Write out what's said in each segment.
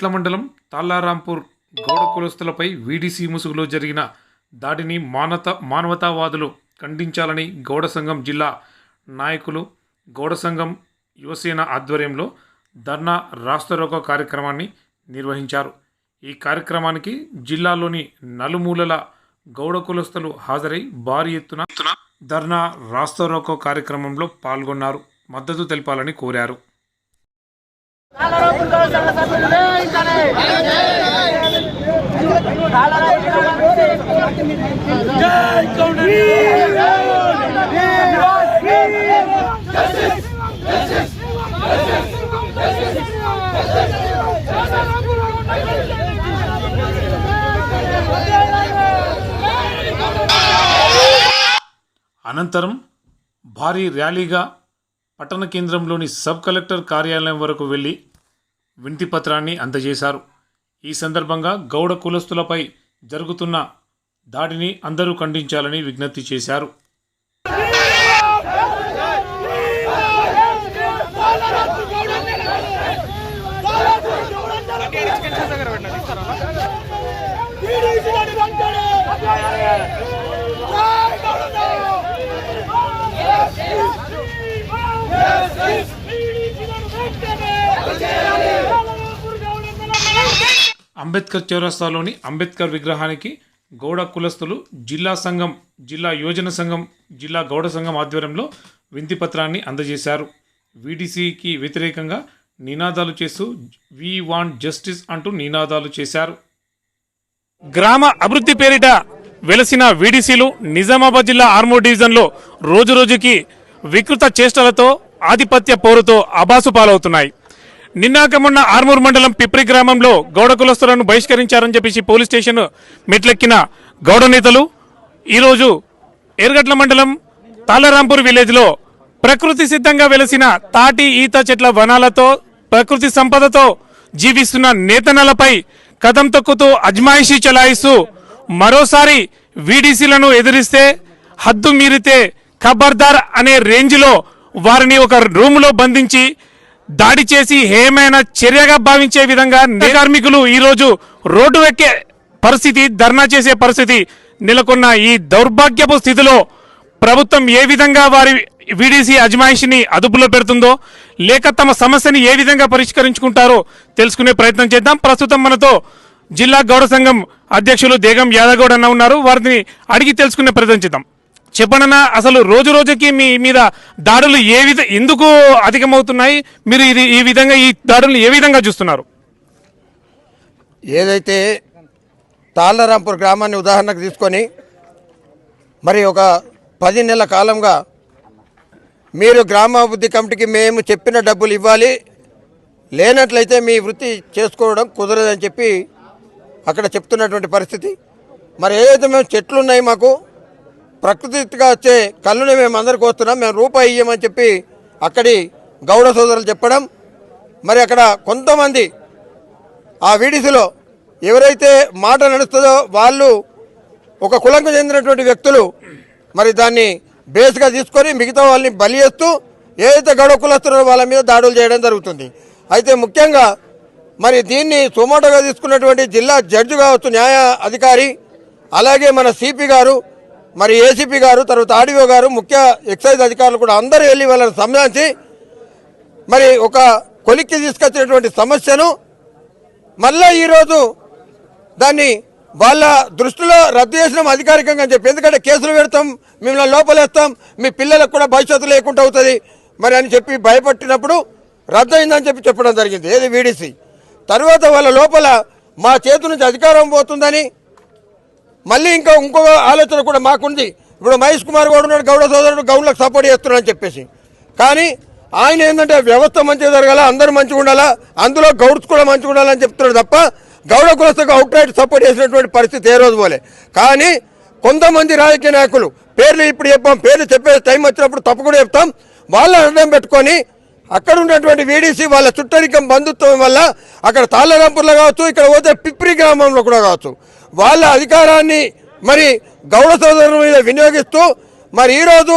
ఎర్గట్ల మండలం తాళ్ళారాంపూర్ గౌడ కులస్తులపై వీడీసీ ముసుగులో జరిగిన దాడిని మానత మానవతావాదులు ఖండించాలని గౌడ సంఘం జిల్లా నాయకులు గౌడ సంఘం యువసేన ఆధ్వర్యంలో ధర్నా రాస్తరోక కార్యక్రమాన్ని నిర్వహించారు. ఈ కార్యక్రమానికి జిల్లాలోని నలుమూలల గౌడ కులస్తులు హాజరై భారీ ఎత్తున ధర్నా రాస్తరోకో కార్యక్రమంలో పాల్గొన్నారు. మద్దతు తెలపాలని కోరారు. అనంతరం భారీ ర్యాలీగా పట్టణ కేంద్రంలోని సబ్ కలెక్టర్ కార్యాలయం వరకు వెళ్ళి వింతి పత్రాన్ని అందజేశారు. ఈ సందర్భంగా గౌడ కులస్తులపై జరుగుతున్న దాడిని అందరూ ఖండించాలని విజ్ఞప్తి చేశారు. అంబేద్కర్ చౌరస్తాలోని అంబేద్కర్ విగ్రహానికి గౌడ కులస్తులు జిల్లా సంఘం జిల్లా యోజన సంఘం జిల్లా గౌడ సంఘం ఆధ్వర్యంలో వింతి పత్రాన్ని అందజేశారు. వీడీసీకి వ్యతిరేకంగా నినాదాలు చేస్తూ వీ వాంట్ జస్టిస్ అంటూ నినాదాలు చేశారు. గ్రామ అభివృద్ధి పేరిట వెలసిన వీడీసీలు నిజామాబాద్ జిల్లా ఆర్మూర్ డివిజన్లో రోజు రోజుకి వికృత చేష్టలతో ఆధిపత్య పోరుతో అబాసు పాలవుతున్నాయి నిన్నాక మొన్న ఆర్మూర్ మండలం పిప్రి గ్రామంలో గౌడ కులస్తులను బహిష్కరించారని చెప్పేసి పోలీస్ స్టేషన్ మెట్లెక్కిన గౌడ నేతలు ఈరోజు ఎర్గట్ల మండలం తాళరాంపూర్ విలేజ్లో ప్రకృతి సిద్ధంగా వెలసిన తాటి ఈత చెట్ల వనాలతో ప్రకృతి సంపదతో జీవిస్తున్న నేతనలపై కథం తొక్కుతూ అజ్మాయిషీ చలాయిస్తూ మరోసారి వీడీసీలను ఎదిరిస్తే హద్దు మీరితే ఖబర్దార్ అనే రేంజ్లో వారిని ఒక రూములో బంధించి దాడి చేసి ఏమైనా చర్యగా భావించే విధంగా కార్మికులు ఈరోజు రోడ్డు ఎక్కే పరిస్థితి ధర్నా చేసే పరిస్థితి నెలకొన్న ఈ దౌర్భాగ్యపు స్థితిలో ప్రభుత్వం ఏ విధంగా వారి వీడీసీ అజమాయిషిని అదుపులో పెడుతుందో లేక తమ సమస్యని ఏ విధంగా పరిష్కరించుకుంటారో తెలుసుకునే ప్రయత్నం చేద్దాం. ప్రస్తుతం మనతో జిల్లా గౌడ సంఘం అధ్యక్షులు దేగం యాదగౌడ్ అన్న ఉన్నారు. వారిని అడిగి తెలుసుకునే ప్రయత్నం చేద్దాం. చెప్పనన్నా అసలు రోజు రోజుకి మీ మీద దాడులు ఏ విధ ఎందుకు అధికమవుతున్నాయి? మీరు ఇది ఈ విధంగా ఈ దాడులు ఏ విధంగా చూస్తున్నారు? ఏదైతే తాళ్ళరాంపూర్ గ్రామాన్ని ఉదాహరణకు తీసుకొని మరి ఒక పది నెలల కాలంగా మీరు గ్రామాభివృద్ధి కమిటీకి మేము చెప్పిన డబ్బులు ఇవ్వాలి లేనట్లయితే మీ వృత్తి చేసుకోవడం కుదరదని చెప్పి అక్కడ చెప్తున్నటువంటి పరిస్థితి. మరి ఏదైతే మేము చెట్లు ఉన్నాయి మాకు ప్రకృతిగా వచ్చే కళ్ళుని మేము అందరికి వస్తున్నాం మేము రూపాయి ఇయ్యమని చెప్పి అక్కడి గౌడ సోదరులు చెప్పడం. మరి అక్కడ కొంతమంది ఆ వీడిసిలో ఎవరైతే మాట నడుస్తుందో వాళ్ళు ఒక కులంకు చెందినటువంటి వ్యక్తులు మరి దాన్ని బేస్గా తీసుకొని మిగతా వాళ్ళని బలి చేస్తూ ఏదైతే గౌడ కులస్తున్నారో వాళ్ళ మీద దాడులు చేయడం జరుగుతుంది. అయితే ముఖ్యంగా మరి దీన్ని సుమోటోగా తీసుకున్నటువంటి జిల్లా జడ్జి కావచ్చు న్యాయ అధికారి అలాగే మన సిపి గారు మరి ఏసీపీ గారు తర్వాత ఆర్డీఓ గారు ముఖ్య ఎక్సైజ్ అధికారులు కూడా అందరూ వెళ్ళి వాళ్ళని సంబంధించి మరి ఒక కొలిక్కి తీసుకొచ్చినటువంటి సమస్యను మళ్ళా ఈరోజు దాన్ని వాళ్ళ దృష్టిలో రద్దు చేసినాం అధికారికంగా అని చెప్పి. ఎందుకంటే కేసులు పెడతాం మిమ్మల్ని లోపలేస్తాం మీ పిల్లలకు కూడా భవిష్యత్తు లేకుండా అవుతుంది మరి అని చెప్పి భయపట్టినప్పుడు రద్దు అయిందని చెప్పి చెప్పడం జరిగింది. ఏది వీడిసి? తర్వాత వాళ్ళ లోపల మా చేతి నుంచి అధికారం పోతుందని మళ్ళీ ఇంకా ఇంకో ఆలోచన కూడా మాకుంది. ఇప్పుడు మహేష్ కుమార్ గౌడ్ ఉన్నాడు గౌడ సోదరుడు గౌడ్లకు సపోర్ట్ చేస్తున్నాడని చెప్పేసి. కానీ ఆయన ఏంటంటే వ్యవస్థ మంచిగా జరగాల అందరూ మంచిగా ఉండాలా అందులో గౌడ్స్ కూడా మంచిగా ఉండాలని చెప్తున్నాడు తప్ప గౌడ కులస్తకు అవుట్ రైట్ సపోర్ట్ చేసినటువంటి పరిస్థితి ఏ రోజు పోలే. కానీ కొంతమంది రాజకీయ నాయకులు పేర్లు ఇప్పుడు చెప్పాం పేర్లు చెప్పే టైం వచ్చినప్పుడు తప్పకుండా చెప్తాం. వాళ్ళని అర్థం పెట్టుకొని అక్కడ ఉన్నటువంటి వీడీసీ వాళ్ళ చుట్టరికం బంధుత్వం వల్ల అక్కడ తాళ్ళరాంపూర్లో కావచ్చు ఇక్కడ పోతే పిప్రి గ్రామంలో కూడా కావచ్చు. వాళ్ళ అధికారాన్ని మరి గౌడ సోదరుల మీద వినియోగిస్తూ మరి ఈరోజు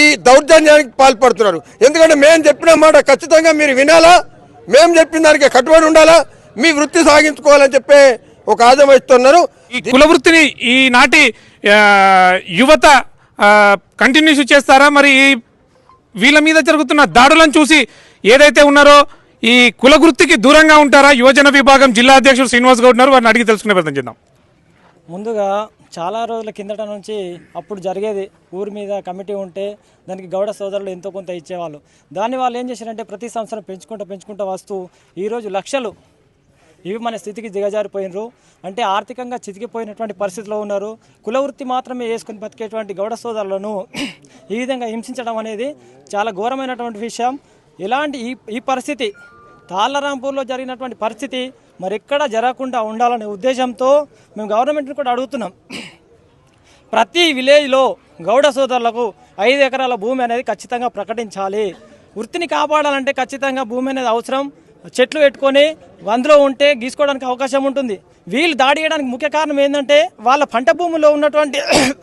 ఈ దౌర్జన్యానికి పాల్పడుతున్నారు. ఎందుకంటే మేము చెప్పిన మాట ఖచ్చితంగా మీరు వినాలా మేము చెప్పిన దానికి కట్టుబడి ఉండాలా మీ వృత్తి సాగించుకోవాలని చెప్పే ఒక ఆదం ఇస్తున్నారు ఈ కుల వృత్తిని ఈనాటి యువత కంటిన్యూస్ చేస్తారా? మరి ఈ వీళ్ళ మీద జరుగుతున్న దాడులను చూసి ఏదైతే ఉన్నారో ఈ కుల వృత్తికి దూరంగా ఉంటారా? యువజన విభాగం జిల్లా అధ్యక్షుడు శ్రీనివాస్ గౌడ్ ఉన్నారు. వారిని అడిగి తెలుసుకునే ప్రయత్నం చేద్దాం. ముందుగా చాలా రోజుల కిందట నుంచి అప్పుడు జరిగేది ఊరి మీద కమిటీ ఉంటే దానికి గౌడ సోదరులు ఎంతో కొంత ఇచ్చేవాళ్ళు. దాన్ని వాళ్ళు ఏం చేశారంటే ప్రతి సంవత్సరం పెంచుకుంటూ పెంచుకుంటూ వస్తూ ఈరోజు లక్షలు ఇవి మన స్థితికి దిగజారిపోయినరు. అంటే ఆర్థికంగా చితికిపోయినటువంటి పరిస్థితిలో ఉన్నారు. కుల వృత్తి మాత్రమే వేసుకొని బతికేటువంటి గౌడ సోదరులను ఈ విధంగా హింసించడం అనేది చాలా ఘోరమైనటువంటి విషయం. ఇలాంటి ఈ ఈ పరిస్థితి తాళ్ళరాంపూర్లో జరిగినటువంటి పరిస్థితి మరెక్కడ జరగకుండా ఉండాలనే ఉద్దేశంతో మేము గవర్నమెంట్ని కూడా అడుగుతున్నాం. ప్రతి విలేజ్లో గౌడ సోదరులకు ఐదు ఎకరాల భూమి అనేది ఖచ్చితంగా ప్రకటించాలి. వృత్తిని కాపాడాలంటే ఖచ్చితంగా భూమి అనేది అవసరం. చెట్లు పెట్టుకొని అందులో ఉంటే గీసుకోవడానికి అవకాశం ఉంటుంది. వీళ్ళు దాడి చేయడానికి ముఖ్య కారణం ఏంటంటే వాళ్ళ పంట భూముల్లో ఉన్నటువంటి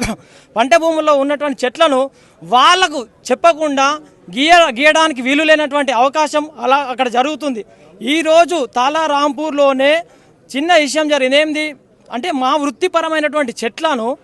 పంట భూముల్లో ఉన్నటువంటి చెట్లను వాళ్ళకు చెప్పకుండా గీయ గీయడానికి వీలు లేనటువంటి అవకాశం అలా అక్కడ జరుగుతుంది. ఈరోజు తాలారాంపూర్లోనే చిన్న విషయం జరిగింది. ఏంది? అంటే మా వృత్తిపరమైనటువంటి చెట్లను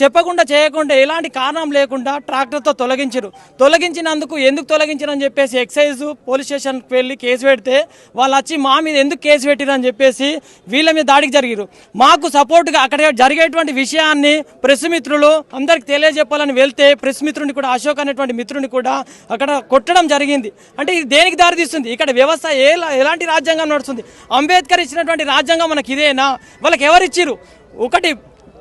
చెప్పకుండా చేయకుండా ఎలాంటి కారణం లేకుండా ట్రాక్టర్తో తొలగించరు. తొలగించినందుకు ఎందుకు తొలగించారని చెప్పేసి ఎక్సైజ్ పోలీస్ స్టేషన్కి వెళ్ళి కేసు పెడితే వాళ్ళు వచ్చి మా మీద ఎందుకు కేసు పెట్టిరని చెప్పేసి వీళ్ళ మీద దాడికి జరిగారు మాకు సపోర్ట్గా అక్కడ జరిగేటువంటి విషయాన్ని ప్రెస్ మిత్రులు అందరికి తెలియజెప్పాలని వెళ్తే ప్రెస్ మిత్రుని కూడా అశోక్ అనేటువంటి మిత్రుని కూడా అక్కడ కొట్టడం జరిగింది. అంటే ఇది దేనికి దారితీస్తుంది? ఇక్కడ వ్యవస్థ ఏ ఎలాంటి రాజ్యాంగం నడుస్తుంది? అంబేద్కర్ ఇచ్చినటువంటి రాజ్యాంగం మనకి ఇదేనా? వాళ్ళకి ఎవరిచ్చిరు ఒకటి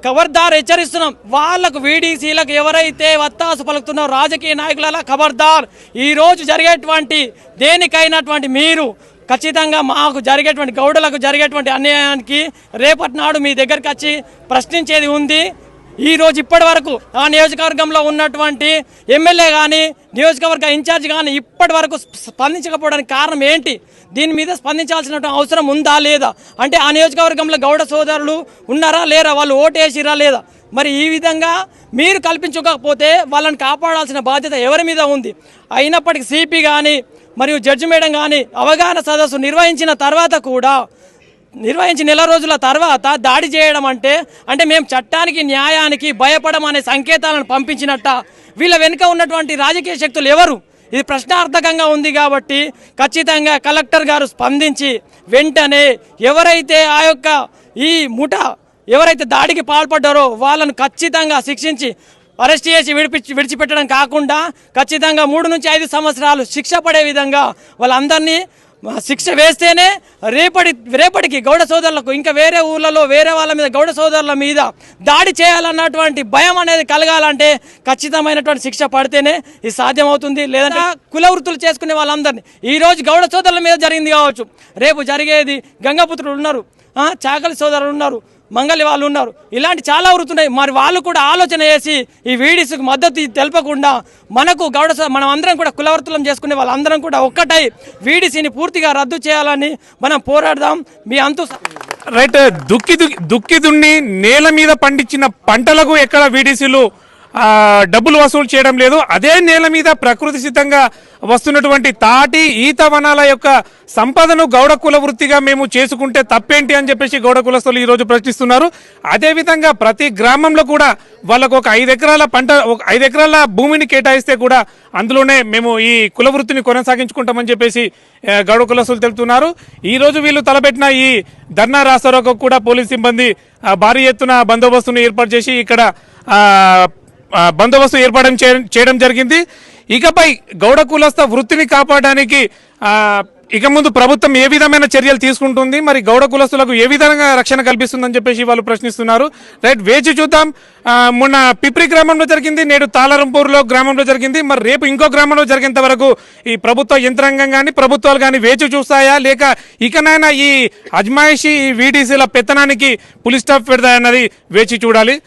ఖబర్దార్ హెచ్చరిస్తున్నాం. వాళ్ళకు వీడీసీలకు ఎవరైతే వత్తాసు పలుకుతున్నారో రాజకీయ నాయకుల ఖబర్దార్ ఈరోజు జరిగేటువంటి దేనికైనటువంటి మీరు ఖచ్చితంగా మాకు జరిగేటువంటి గౌడులకు జరిగేటువంటి అన్యాయానికి రేపటి నాడు మీ దగ్గరికి వచ్చి ప్రశ్నించేది ఉంది. ఈ రోజు ఇప్పటి వరకు ఆ నియోజకవర్గంలో ఉన్నటువంటి ఎమ్మెల్యే కానీ నియోజకవర్గ ఇన్ఛార్జ్ కానీ ఇప్పటి వరకు స్పందించకపోవడానికి కారణం ఏంటి? దీని మీద స్పందించాల్సిన అవసరం ఉందా లేదా? అంటే ఆ నియోజకవర్గంలో గౌడ సోదరులు ఉన్నారా లేరా? వాళ్ళు ఓటేసిరా లేదా? మరి ఈ విధంగా మీరు కల్పించకపోతే వాళ్ళని కాపాడాల్సిన బాధ్యత ఎవరి మీద ఉంది? అయినప్పటికీ సిపి కానీ మరియు జడ్జి మేడం కానీ అవగాహన సదస్సు నిర్వహించిన తర్వాత కూడా నిర్వహించి నెల రోజుల తర్వాత దాడి చేయడం అంటే అంటే మేము చట్టానికి న్యాయానికి భయపడం అనే సంకేతాలను పంపించినట్ట. వీళ్ళ వెనుక ఉన్నటువంటి రాజకీయ శక్తులు ఎవరు? ఇది ప్రశ్నార్థకంగా ఉంది కాబట్టి ఖచ్చితంగా కలెక్టర్ గారు స్పందించి వెంటనే ఎవరైతే ఆ యొక్క ఈ ముఠ ఎవరైతే దాడికి పాల్పడ్డారో వాళ్ళను ఖచ్చితంగా శిక్షించి అరెస్ట్ చేసి విడిపించి విడిచిపెట్టడం కాకుండా ఖచ్చితంగా మూడు నుంచి ఐదు సంవత్సరాలు శిక్ష పడే విధంగా వాళ్ళందరినీ శిక్ష వేస్తేనే రేపటి రేపటికి గౌడ సోదరులకు ఇంకా వేరే ఊర్లలో వేరే వాళ్ళ మీద గౌడ సోదరుల మీద దాడి చేయాలన్నటువంటి భయం అనేది కలగాలంటే ఖచ్చితమైనటువంటి శిక్ష పడితేనే ఇది సాధ్యమవుతుంది. లేదంటే కుల వృత్తులు చేసుకునే వాళ్ళందరినీ. ఈ రోజు గౌడ సోదరుల మీద జరిగింది కావచ్చు. రేపు జరిగేది గంగాపుత్రులు ఉన్నారు. చాకలి సోదరులు ఉన్నారు. మంగళి వాళ్ళు ఉన్నారు. ఇలాంటి చాలా వృత్తున్నాయి మరి వాళ్ళు కూడా ఆలోచన చేసి ఈ వీడిస్కి మద్దతు తెలపకుండా మనకు గౌడ స- మనం అందరం కూడా కులవృత్తులం చేసుకునే వాళ్ళందరం కూడా ఒక్కటై వీడిసిని పూర్తిగా రద్దు చేయాలని మనం పోరాడదాం. మీ అంతు రైట్ దుక్కి దుక్కి దున్ని నేల మీద పండించిన పంటలకు ఎక్కడ వీడీసీలు డబ్బులు వసూలు చేయడం లేదు. అదే నేల మీద ప్రకృతి సిద్ధంగా వస్తున్నటువంటి తాటి ఈత వనాల యొక్క సంపదను గౌడ కుల వృత్తిగా మేము చేసుకుంటే తప్పేంటి అని చెప్పేసి గౌడ కులస్తులు ఈరోజు ప్రశ్నిస్తున్నారు. అదేవిధంగా ప్రతి గ్రామంలో కూడా వాళ్ళకు ఒక ఐదు ఎకరాల పంట ఒక ఐదు ఎకరాల భూమిని కేటాయిస్తే కూడా అందులోనే మేము ఈ కుల వృత్తిని కొనసాగించుకుంటామని చెప్పేసి గౌడ కులస్తులు తెలుపుతున్నారు. ఈ రోజు వీళ్ళు తలపెట్టిన ఈ ధర్నా రాస్తారోకు కూడా పోలీస్ సిబ్బంది భారీ ఎత్తున బందోబస్తును ఏర్పాటు చేసి ఇక్కడ బందోబస్తు ఏర్పాటు చేయడం జరిగింది. ఇకపై గౌడ కులస్థ వృత్తిని కాపాడడానికి ఇక ముందు ప్రభుత్వం ఏ విధమైన చర్యలు తీసుకుంటుంది మరి గౌడ కులస్తులకు ఏ విధంగా రక్షణ కల్పిస్తుందని చెప్పేసి వాళ్ళు ప్రశ్నిస్తున్నారు. రైట్ వేచి చూద్దాం. మొన్న పిప్రి గ్రామంలో జరిగింది నేడు తాళరంపూర్లో గ్రామంలో జరిగింది. మరి రేపు ఇంకో గ్రామంలో జరిగేంత వరకు ఈ ప్రభుత్వ యంత్రాంగం కానీ ప్రభుత్వాలు కానీ వేచి చూస్తాయా? లేక ఇకనైనా ఈ అజ్మాయిషి ఈ వీటీసీల పెత్తనానికి పులి స్టాప్ పెడతాయన్నది వేచి చూడాలి.